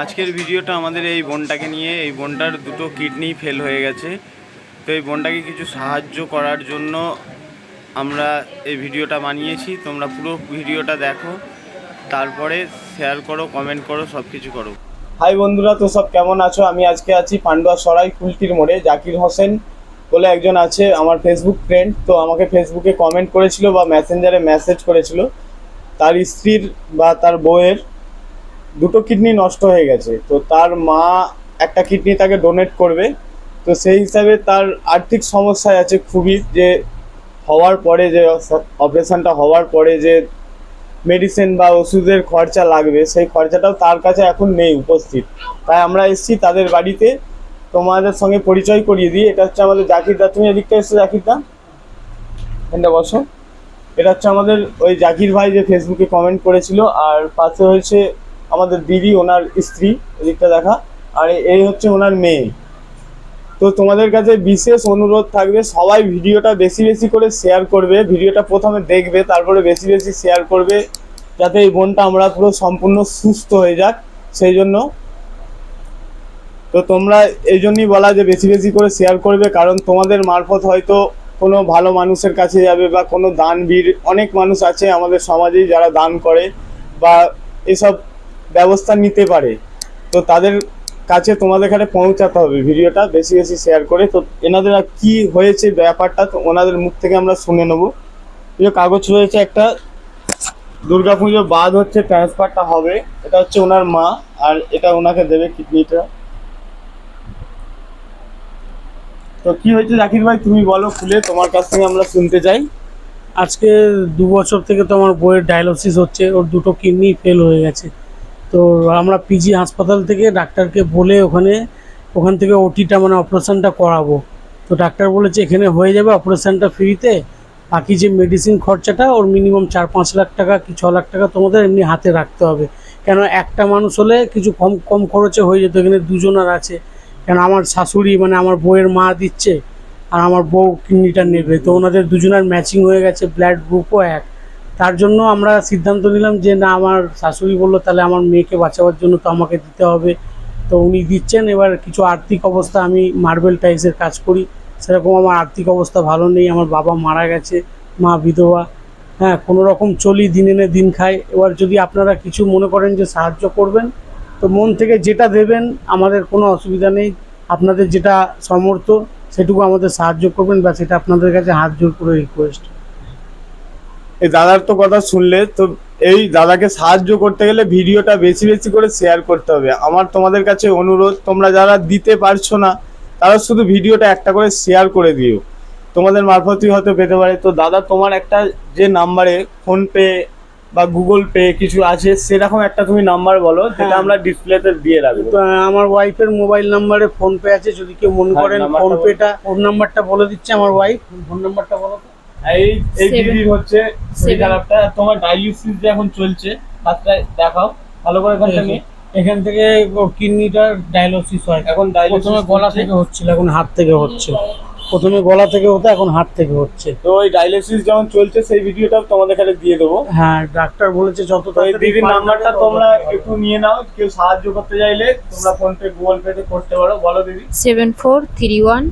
আজকের ভিডিওটা আমাদের এই বোনটাকে নিয়ে, এই বোনটার দুটো কিডনি ফেল হয়ে গেছে। তো এই বোনটাকে কিছু সাহায্য করার জন্য আমরা এই ভিডিওটা বানিয়েছি। তোমরা পুরো ভিডিওটা দেখো, তারপরে শেয়ার করো কমেন্ট করো সব কিছু করো। হাই বন্ধুরা, তো সব কেমন আছো? আমি আজকে আছি পান্ডুয়া সরাই কুলটির মোড়ে, জাকির হোসেন বলে একজন আছে আমার ফেসবুক ফ্রেন্ড তো আমাকে ফেসবুকে কমেন্ট করেছিল বা মেসেঞ্জারে মেসেজ করেছিল। তার স্ত্রীর বা তার বউয়ের। দুটো কিডনি নষ্ট হয়ে গেছে। তো তার মা একটা কিডনি তাকে ডোনেট করবে। তো সেই হিসাবে তার আর্থিক সমস্যায় আছে খুবই যে হওয়ার পরে যে অপারেশনটা হওয়ার পরে যে মেডিসিন বা ওষুধের খরচা লাগবে, সেই খরচাটাও তার কাছে এখন নেই উপস্থিত। তাই আমরা এসেছি তাদের বাড়িতে। তোমাদের সঙ্গে পরিচয় করিয়ে দিই। এটা হচ্ছে আমাদের জাকির দা। তুমি এদিকটা এসছো জাকির দা। এখানটা বসো। এটা হচ্ছে আমাদের ওই জাকির ভাই যে ফেসবুকে কমেন্ট করেছিল। আর পাশে হয়েছে আমাদের দিদি, ওনার স্ত্রী, এদিকটা দেখা। আর এই হচ্ছে ওনার মেয়ে। তো তোমাদের কাছে বিশেষ অনুরোধ থাকবে, সবাই ভিডিওটা বেশি বেশি করে শেয়ার করবে। ভিডিওটা প্রথমে দেখবে, তারপরে বেশি বেশি শেয়ার করবে, যাতে এই বোনটা আমরা পুরো সম্পূর্ণ সুস্থ হয়ে যাক। সেই জন্য তো তোমরা এই জন্যই বলা যে বেশি বেশি করে শেয়ার করবে, কারণ তোমাদের মারফত হয়তো কোনো ভালো মানুষের কাছে যাবে বা কোনো দান দানবীর, অনেক মানুষ আছে আমাদের সমাজেই যারা দান করে বা এসব ব্যবস্থা নিতে পারে। তো তাদের কাছে তোমাদের এখানে পৌঁছাতে হবে। ভিডিওটা বেশি বেশি শেয়ার করে। তো এনাদের কি হয়েছে ব্যাপারটা, তো ওনাদের মুখ থেকে আমরা শুনে নেব। কাগজ রয়েছে একটা দুর্গাপুজো বাদ হচ্ছে, ট্রান্সফারটা হবে। এটা হচ্ছে ওনার মা, আর এটা ওনাকে দেবে কিডনিটা। তো কি হয়েছে জাকির ভাই, তুমি বলো খুলে, তোমার কাছ থেকে আমরা শুনতে চাই। আজকে দু বছর থেকে তো আমার বইয়ের ডায়ালিসিস হচ্ছে, ওর দুটো কিডনি ফেল হয়ে গেছে। তো আমরা পিজি হাসপাতাল থেকে ডাক্তারকে বলে ওখানে, ওখান থেকে ওটিটা মানে অপারেশানটা করাবো। তো ডাক্তার বলেছে এখানে হয়ে যাবে অপারেশানটা ফ্রিতে বাকি যে মেডিসিন খরচাটা ওর মিনিমাম চার পাঁচ লাখ টাকা কি ছ লাখ টাকা তোমাদের এমনি হাতে রাখতে হবে। কেন একটা মানুষ হলে কিছু কম কম খরচে হয়ে যেত, এখানে দুজনার আছে। কেন আমার শাশুড়ি মানে আমার বউয়ের মা দিচ্ছে, আর আমার বউ কিডনিটা নেবে। তো ওনাদের দুজনের ম্যাচিং হয়ে গেছে ব্লাড গ্রুপও এক। তার জন্য আমরা সিদ্ধান্ত নিলাম যে, না, আমার শাশুড়ি বলল তাহলে আমার মেয়েকে বাঁচাবার জন্য তো আমাকে দিতে হবে। তো উনি দিচ্ছেন। এবার কিছু আর্থিক অবস্থা, আমি মার্বেল টাইলসের কাজ করি। সেরকম আমার আর্থিক অবস্থা ভালো নেই। আমার বাবা মারা গেছে, মা বিধবা। হ্যাঁ কোনো রকম চলি দিন এনে দিন খাই এবার যদি আপনারা কিছু মনে করেন যে সাহায্য করবেন, তো মন থেকে যেটা দেবেন, আমাদের কোনো অসুবিধা নেই। আপনাদের যেটা সমর্থ সেটুকু আমাদের সাহায্য করবেন। বা সেটা আপনাদের কাছে হাত জোর করে রিকোয়েস্ট এই দাদার তো কথা শুনলে তো এই দাদাকে সাহায্য করতে গেলে ভিডিওটা বেশি বেশি করে শেয়ার করতে হবে। আমার তোমাদের কাছে অনুরোধ তোমরা যারা দিতে পারছ না তারা শুধু ভিডিওটা একটা করে শেয়ার করে দিও। তোমাদের মারফতই হয়তো পেতে পারে। তো দাদা তোমার একটা যে নাম্বারে ফোনপে বা গুগল পে কিছু আছে সেরকম একটা তুমি নাম্বার বলো যেটা হ্যাঁ। আমরা ডিসপ্লেতে দিয়ে রাখব। তো আমার ওয়াইফের মোবাইল নাম্বারে ফোনপে আছে যদি কেউ মনে হ্যাঁ, করেন নাম্বারটা ফোনপেটা ফোন নাম্বারটা বলে দিচ্ছে আমার ওয়াইফ ফোন নাম্বারটা বলো এই এই দিদির হচ্ছে শরীর Seven. খারাপটা তোমার ডায়ালিসিস যে এখন চলছে হাতটা দেখাও। ভালো করে এখান থেকে কিডনিটার ডায়ালিসিস হয়। এখন dialysis প্রথমে গলা থেকে হচ্ছিল এখন হাত থেকে হচ্ছে। প্রথমে গলা থেকে হতো এখন হাত থেকে হচ্ছে। তো ওই ডায়ালিসিস যখন চলছে সেই ভিডিওটাও তোমাদের কাছে দিয়ে দেবো। হ্যাঁ ডাক্তার বলেছে যত দিদির নাম্বারটা তোমরা একটু নিয়ে নাও কেউ সাহায্য করতে চাইলে তোমরা ফোন পে গুগল পে তে করতে পারো। বলো দিদি seven four three one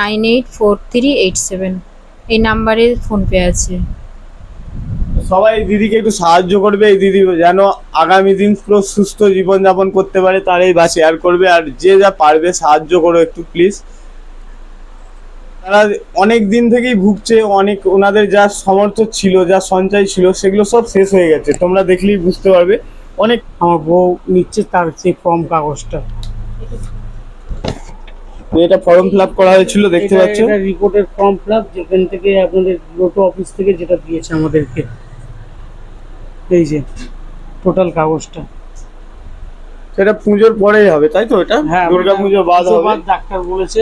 nine eight four three eight seven এই নাম্বারে ফোনপে আছে। সবাই দিদিকে একটু সাহায্য করবে, এই দিদি যেন আগামী দিন পুরো সুস্থ জীবনযাপন করতে পারে তার এই বা শেয়ার করবে, আর যে যা পারবে সাহায্য করো একটু প্লিজ তারা অনেক দিন থেকেই ভুগছে, অনেক ওনাদের যা সমর্থ ছিল, যা সঞ্চয় ছিল, সেগুলো সব শেষ হয়ে গেছে। তোমরা দেখলেই বুঝতে পারবে, অনেক আমার বউ নিচ্ছে তার চেয়ে কম কাগজটা। এটা ফর্ম ফিল আপ করা হয়েছিল দেখতে পাচ্ছ। এটা রিপোর্টের ফর্ম ফিল আপ যেখান থেকে আপনাদের লোটো অফিস থেকে যেটা দিয়েছে আমাদেরকে। এই যে টোটাল কাগজটা। সেটা পুজোর পরেই হবে তাই তো এটা? হ্যাঁ দুর্গা পুজো বাদ হবে। বাদ ডাক্তার বলেছে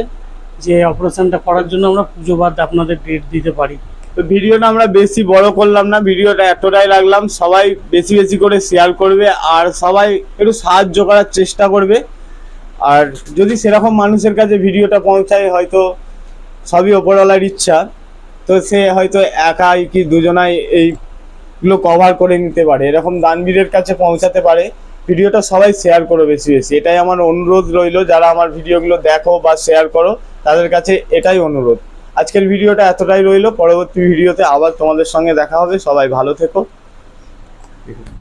যে অপারেশনটা করার জন্য আমরা পুজো বাদ আপনাদের ডেট দিতে পারি। তো ভিডিওটা আমরা বেশি বড় করলাম না ভিডিওটা এতটাই রাখলাম। সবাই বেশি বেশি করে শেয়ার করবে আর সবাই একটু সাহায্য করার চেষ্টা করবে। আর যদি সেরকম মানুষের কাছে ভিডিওটা পৌঁছায়, হয়তো সবই ওপরওয়ালার ইচ্ছা। তো সে হয়তো একাই কি দুজনাই এইগুলো কভার করে নিতে পারে। এরকম দানবীরের কাছে পৌঁছাতে পারে। ভিডিওটা সবাই শেয়ার করো বেশি বেশি। এটাই আমার অনুরোধ রইল। যারা আমার ভিডিওগুলো দেখো বা শেয়ার করো, তাদের কাছে এটাই অনুরোধ। আজকের ভিডিওটা এতটাই রইল। পরবর্তী ভিডিওতে আবার তোমাদের সঙ্গে দেখা হবে। সবাই ভালো থেকো।